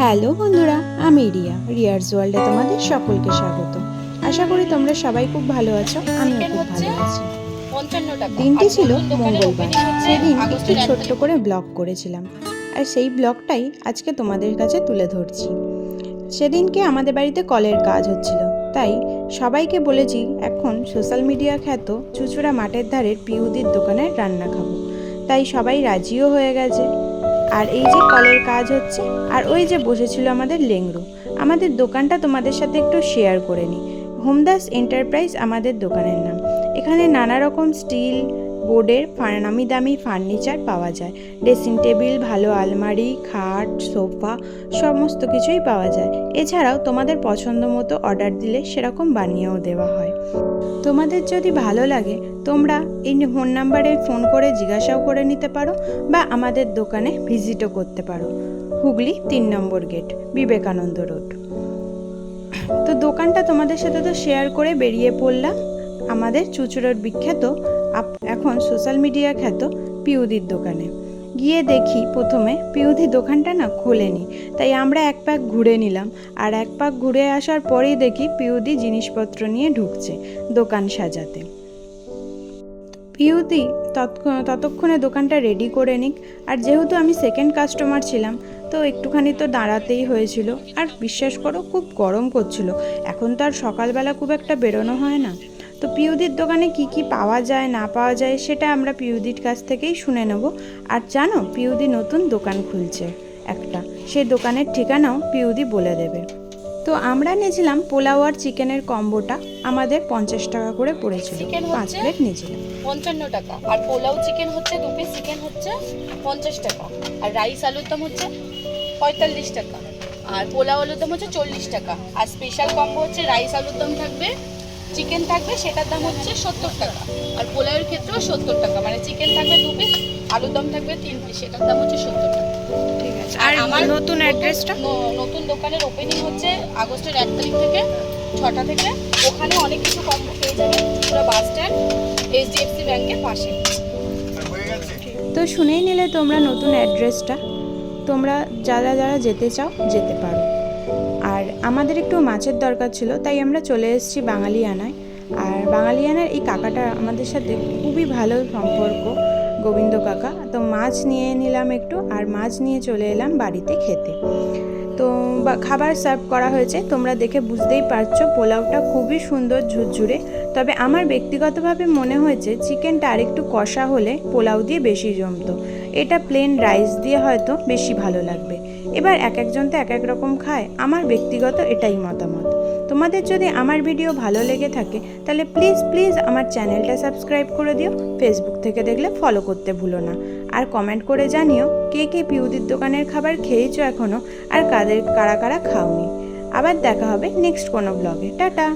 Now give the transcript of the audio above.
Hello বন্ধুরা, আমি রিয়া। রিয়ার্স ওয়ার্ল্ডে তোমাদের সকলকে স্বাগত। আশা করি তোমরা সবাই খুব ভালো আছো, আমিও খুব ভালো আছি। দিনটি ছিল মঙ্গলবার, সেদিন একটি ছোট্ট করে ব্লগ করেছিলাম। আর সেই ব্লগটাই আজকে তোমাদের কাছে তুলে ধরছি। সেদিনকে আমাদের বাড়িতে কলের কাজ হচ্ছিল, তাই সবাইকে বলেছি, এখন সোশ্যাল মিডিয়া খ্যাত চুচুড়া মাঠের ধারের পিউদির দোকানের রান্না খাব। তাই সবাই রাজিও হয়ে গেছে। আর এই যে কলের কাজ হচ্ছে, আর ওই যে বসেছিল আমাদের লেংরু আমাদের দোকানটা তোমাদের সাথে একটু শেয়ার করে নিই। হোমদাস এন্টারপ্রাইজ আমাদের দোকানের নাম। এখানে নানা রকম স্টিল বোর্ডের নামি দামি ফার্নিচার পাওয়া যায়। ড্রেসিং টেবিল, ভালো আলমারি, খাট, সোফা, সমস্ত কিছুই পাওয়া যায়। এছাড়াও তোমাদের পছন্দ মতো অর্ডার দিলে সেরকম বানিয়েও দেওয়া হয়। তোমাদের যদি ভালো লাগে, তোমরা এই ফোন নাম্বারে ফোন করে জিজ্ঞাসাও করে নিতে পারো বা আমাদের দোকানে ভিজিটও করতে পারো। হুগলি তিন নম্বর গেট, বিবেকানন্দ রোড। তো দোকানটা তোমাদের সাথে তো শেয়ার করে বেরিয়ে পড়লাম। আমাদের চুচুড়োর বিখ্যাত এখন সোশ্যাল মিডিয়া খ্যাত পিউদির দোকানে। গিয়ে দেখি প্রথমে পিউদি দোকানটা না খোলেনি, তাই আমরা এক পাক ঘুরে নিলাম। আর এক পাক ঘুরে আসার পরেই দেখি পিউদি জিনিসপত্র নিয়ে ঢুকছে দোকান সাজাতে। পিউদি ততক্ষণে দোকানটা রেডি করে নিক। আর যেহেতু আমি সেকেন্ড কাস্টমার ছিলাম, তো একটুখানি তো দাঁড়াতেই হয়েছিল। আর বিশ্বাস করো, খুব গরম করছিল। এখন তো আর সকালবেলা খুব একটা বেরোনো হয় না। তো পিউদির দোকানে কি কি পাওয়া যায় না পাওয়া যায় সেটা আমরা পিউদির কাছ থেকেই শুনে নেব। আর জানো পিউদি নতুন দোকান খুলছে একটা। সেই দোকানের ঠিকানাও পিউদি বলে দেবে। তো আমরা নিয়েছিলাম পোলাও আর চিকেনের কম্বোটা। আমাদের পঞ্চাশ টাকা করে পড়েছিল। পাঁচ প্লেট নিয়েছিলাম। পঞ্চান্ন টাকা। আর পোলাও চিকেন হচ্ছে দু পিস চিকেন হচ্ছে পঞ্চাশ টাকা। আর রাইস আলুর দাম হচ্ছে পঁয়তাল্লিশ টাকা। আর পোলাও আলুর দাম হচ্ছে চল্লিশ টাকা। আর স্পেশাল কম্বো হচ্ছে রাইস আলুর দাম থাকবে চিকেন থাকবে সেটার দাম হচ্ছে সত্তর টাকা। আর পোলাওয়ের ক্ষেত্রেও সত্তর টাকা। মানে চিকেন থাকবে দু পিস আলুর দাম থাকবে তিন পিস সেটার দাম হচ্ছে সত্তর টাকা। ঠিক আছে। আর আমার নতুন অ্যাড্রেসটা নতুন দোকানের ওপেনিং হচ্ছে আগস্টের এক তারিখ থেকে ছটা থেকে। ওখানে অনেক কিছু কম পেয়ে যাবে পুরো বাস স্ট্যান্ড এইচডিএফসি ব্যাংকের পাশে। তো শুনেই নিলে তোমরা নতুন অ্যাড্রেসটা তোমরা যারা যারা যেতে চাও যেতে পারো। আর আমাদের একটু মাছের দরকার ছিল, তাই আমরা চলে এসেছি বাঙালিয়ানায়। আর বাঙালিয়ানার এই কাকাটা আমাদের সাথে খুবই ভালো সম্পর্ক, গোবিন্দ কাকা। তো মাছ নিয়ে নিলাম একটু আর মাছ নিয়ে চলে এলাম বাড়িতে খেতে। তো খাবার সার্ভ করা হয়েছে, তোমরা দেখে বুঝতেই পারছ, পোলাওটা খুবই সুন্দর ঝুরঝুরে। তবে আমার ব্যক্তিগতভাবে মনে হয়েছে, চিকেনটা আরেকটু কষা হলে পোলাও দিয়ে বেশি জমতো। এটা প্লেন রাইস দিয়ে হয়তো বেশি ভালো লাগবে। এবার এক একজন তো এক এক রকম খায়। আমার ব্যক্তিগত এটাই মতামত। তোমাদের যদি আমার ভিডিও ভালো লেগে থাকে, তাহলে প্লিজ প্লিজ আমার চ্যানেলটা সাবস্ক্রাইব করে দিও। ফেসবুক থেকে দেখলে ফলো করতে ভুলো না। আর কমেন্ট করে জানিও, কে কে পিউদির দোকানের খাবার খেয়েছো এখনও আর কাদের, কারা কারা খাওনি। আবার দেখা হবে নেক্সট কোনো ব্লগে টাটা!